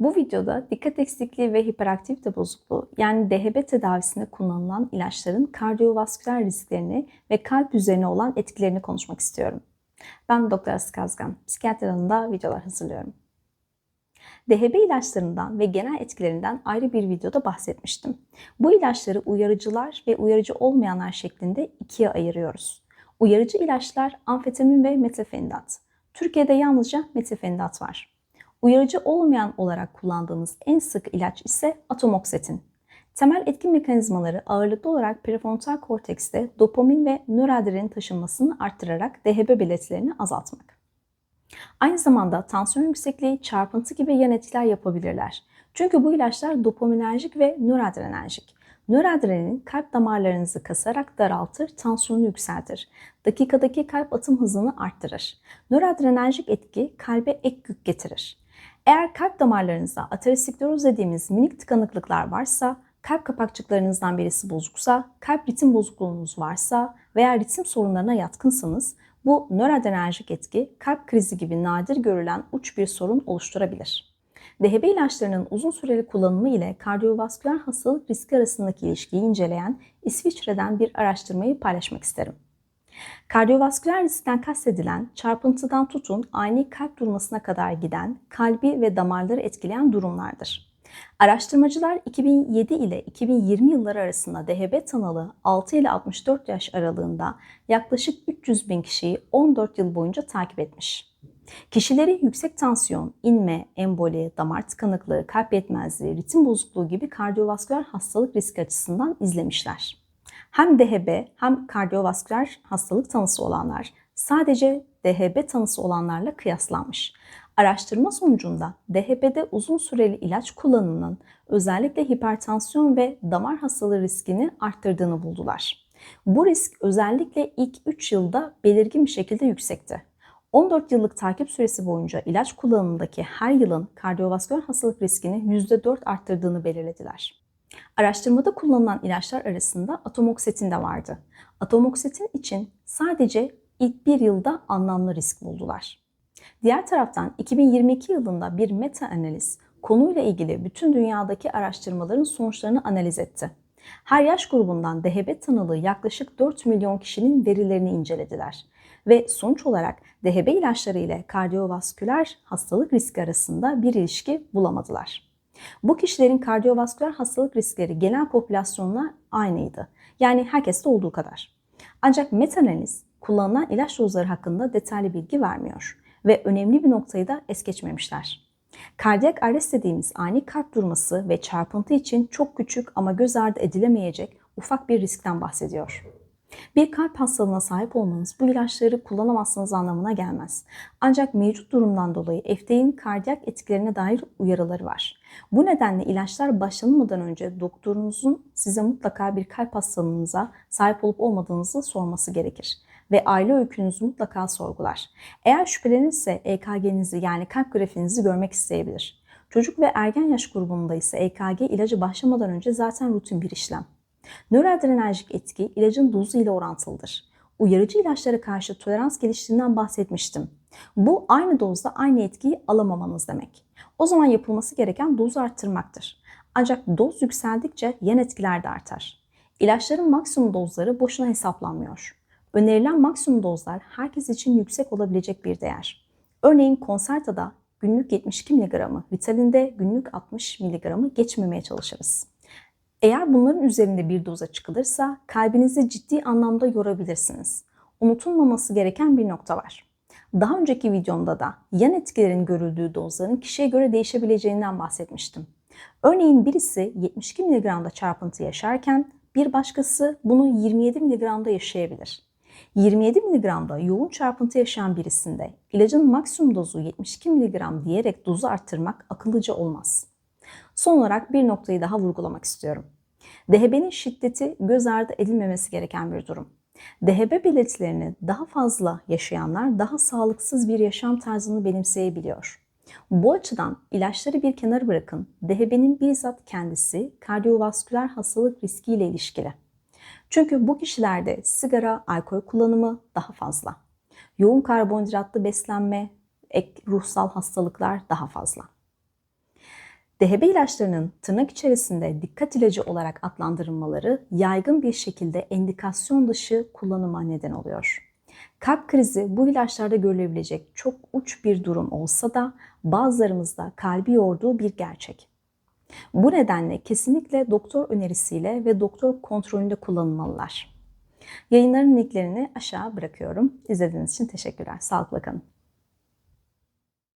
Bu videoda dikkat eksikliği ve hiperaktivite bozukluğu yani DHB tedavisinde kullanılan ilaçların kardiyovasküler risklerini ve kalp üzerine olan etkilerini konuşmak istiyorum. Ben Doktor Aslı Kazgan, psikiyatri alanında videolar hazırlıyorum. DHB ilaçlarından ve genel etkilerinden ayrı bir videoda bahsetmiştim. Bu ilaçları uyarıcılar ve uyarıcı olmayanlar şeklinde ikiye ayırıyoruz. Uyarıcı ilaçlar amfetamin ve metafenidat. Türkiye'de yalnızca metafenidat var. Uyarıcı olmayan olarak kullandığımız en sık ilaç ise atomoksetin. Temel etki mekanizmaları ağırlıklı olarak prefrontal kortekste dopamin ve nöroadrenalin taşınmasını arttırarak DHB belirtilerini azaltmak. Aynı zamanda tansiyon yüksekliği, çarpıntı gibi yan etkiler yapabilirler. Çünkü bu ilaçlar dopaminerjik ve nöroadrenerjik. Nöroadrenalin kalp damarlarınızı kasarak daraltır, tansiyonu yükseltir. Dakikadaki kalp atım hızını arttırır. Nöroadrenerjik etki kalbe ek yük getirir. Eğer kalp damarlarınızda ateroskleroz dediğimiz minik tıkanıklıklar varsa, kalp kapakçıklarınızdan birisi bozuksa, kalp ritim bozukluğunuz varsa veya ritim sorunlarına yatkınsanız bu nöroadrenerjik etki kalp krizi gibi nadir görülen uç bir sorun oluşturabilir. DHB ilaçlarının uzun süreli kullanımı ile kardiyovasküler hastalık riski arasındaki ilişkiyi inceleyen İsviçre'den bir araştırmayı paylaşmak isterim. Kardiyovasküler riskten kastedilen çarpıntıdan tutun ani kalp durmasına kadar giden kalbi ve damarları etkileyen durumlardır. Araştırmacılar 2007 ile 2020 yılları arasında DHB tanılı 6 ile 64 yaş aralığında yaklaşık 300 bin kişiyi 14 yıl boyunca takip etmiş. Kişileri yüksek tansiyon, inme, emboli, damar tıkanıklığı, kalp yetmezliği, ritim bozukluğu gibi kardiyovasküler hastalık riski açısından izlemişler. Hem DHB hem kardiyovasküler hastalık tanısı olanlar sadece DHB tanısı olanlarla kıyaslanmış. Araştırma sonucunda DHB'de uzun süreli ilaç kullanımının özellikle hipertansiyon ve damar hastalığı riskini arttırdığını buldular. Bu risk özellikle ilk 3 yılda belirgin bir şekilde yüksekti. 14 yıllık takip süresi boyunca ilaç kullanımındaki her yılın kardiyovasküler hastalık riskini %4 arttırdığını belirlediler. Araştırmada kullanılan ilaçlar arasında atomoksetin de vardı. Atomoksetin için sadece ilk bir yılda anlamlı risk buldular. Diğer taraftan 2022 yılında bir meta analiz konuyla ilgili bütün dünyadaki araştırmaların sonuçlarını analiz etti. Her yaş grubundan DHB tanılığı yaklaşık 4 milyon kişinin verilerini incelediler ve sonuç olarak DHB ilaçları ile kardiyovasküler hastalık riski arasında bir ilişki bulamadılar. Bu kişilerin kardiyovasküler hastalık riskleri genel popülasyonla aynıydı. Yani herkeste olduğu kadar. Ancak metanaliz kullanılan ilaç dozları hakkında detaylı bilgi vermiyor ve önemli bir noktayı da es geçmemişler. Kardiyak arrest dediğimiz ani kalp durması ve çarpıntı için çok küçük ama göz ardı edilemeyecek ufak bir riskten bahsediyor. Bir kalp hastalığına sahip olmanız bu ilaçları kullanamazsınız anlamına gelmez. Ancak mevcut durumdan dolayı FDA'nın kardiyak etkilerine dair uyarıları var. Bu nedenle ilaçlar başlanmadan önce doktorunuzun size mutlaka bir kalp hastalığınıza sahip olup olmadığınızı sorması gerekir ve aile öykünüzü mutlaka sorgular. Eğer şüphelenirse EKG'nizi yani kalp grafinizi görmek isteyebilir. Çocuk ve ergen yaş grubunda ise EKG ilacı başlamadan önce zaten rutin bir işlem. Nöroadrenerjik etki ilacın dozu ile orantılıdır. Uyarıcı ilaçlara karşı tolerans geliştiğinden bahsetmiştim. Bu aynı dozda aynı etkiyi alamamanız demek. O zaman yapılması gereken dozu arttırmaktır. Ancak doz yükseldikçe yan etkiler de artar. İlaçların maksimum dozları boşuna hesaplanmıyor. Önerilen maksimum dozlar herkes için yüksek olabilecek bir değer. Örneğin Concerta'da günlük 72 mg, Ritalin'de günlük 60 mg geçmemeye çalışırız. Eğer bunların üzerinde bir doza çıkılırsa kalbinizi ciddi anlamda yorabilirsiniz. Unutulmaması gereken bir nokta var. Daha önceki videomda da yan etkilerin görüldüğü dozların kişiye göre değişebileceğinden bahsetmiştim. Örneğin birisi 72 mg'da çarpıntı yaşarken bir başkası bunu 27 mg'da yaşayabilir. 27 mg'da yoğun çarpıntı yaşayan birisinde ilacın maksimum dozu 72 mg diyerek dozu arttırmak akıllıca olmaz. Son olarak bir noktayı daha vurgulamak istiyorum. DHB'nin şiddeti göz ardı edilmemesi gereken bir durum. DHB belirtilerini daha fazla yaşayanlar daha sağlıksız bir yaşam tarzını benimseyebiliyor. Bu açıdan ilaçları bir kenara bırakın. DHB'nin bizzat kendisi kardiyovasküler hastalık riskiyle ilişkili. Çünkü bu kişilerde sigara, alkol kullanımı daha fazla. Yoğun karbonhidratlı beslenme, ek ruhsal hastalıklar daha fazla. DHB ilaçlarının tırnak içerisinde dikkat ilacı olarak adlandırılmaları yaygın bir şekilde endikasyon dışı kullanıma neden oluyor. Kalp krizi bu ilaçlarda görülebilecek çok uç bir durum olsa da bazılarımızda kalbi yorduğu bir gerçek. Bu nedenle kesinlikle doktor önerisiyle ve doktor kontrolünde kullanılmalılar. Yayınların linklerini aşağı bırakıyorum. İzlediğiniz için teşekkürler. Sağlıkla kalın.